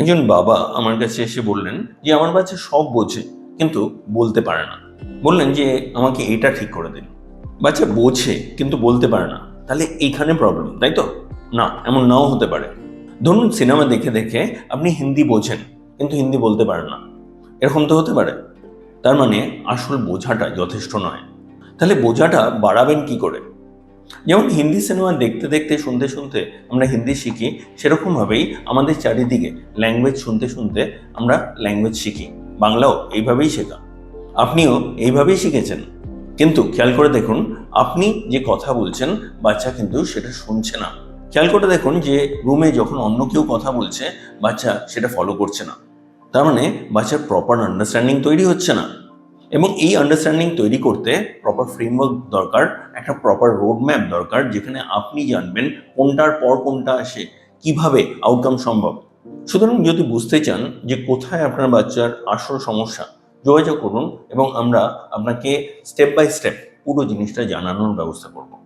একজন বাবা আমার কাছে এসে বললেন যে, আমার বাচ্চা সব বোঝে, কিন্তু বলতে পারে না। বললেন যে, আমাকে এটা ঠিক করে দিন। বাচ্চা বোঝে, কিন্তু বলতে পারে না। তাহলে এইখানে প্রবলেম তাই তো? না, এমন নাও হতে পারে। ধরুন সিনেমা দেখে দেখে আপনি হিন্দি বোঝেন, কিন্তু হিন্দি বলতে পারেন না। এরকম তো হতে পারে। তার মানে আসল বোঝাটা যথেষ্ট নয়। তাহলে বোঝাটা বাড়াবেন কি করে? যেমন হিন্দি সিনেমা দেখতে দেখতে, শুনতে শুনতে আমরা হিন্দি শিখি সেরকমভাবেই আমাদের চারিদিকে ল্যাঙ্গুয়েজ শুনতে শুনতে আমরা ল্যাঙ্গুয়েজ শিখি। বাংলাও এইভাবেই শেখা। আপনিও এইভাবেই শিখেছেন। কিন্তু খেয়াল করে দেখুন, আপনি যে কথা বলছেন, বাচ্চা কিন্তু সেটা শুনছে না। খেয়াল করে দেখুন যে রুমে যখন অন্য কেউ কথা বলছে, বাচ্চা সেটা ফলো করছে না। তার মানে বাচ্চার প্রপার আন্ডারস্ট্যান্ডিং তৈরি হচ্ছে না। এবং এই আন্ডারস্ট্যান্ডিং তৈরি করতে প্রপার ফ্রেমওয়ার্ক দরকার, একটা প্রপার রোড ম্যাপ দরকার, যেখানে আপনি জানবেন কোনটার পর কোনটা আসে, কীভাবে আউটকাম সম্ভব। সুতরাং যদি বুঝতে চান যে কোথায় আপনার বাচ্চার আসল সমস্যা, যোগাযোগ করুন এবং আমরা আপনাকে স্টেপ বাই স্টেপ পুরো জিনিসটা জানানোর ব্যবস্থা করব।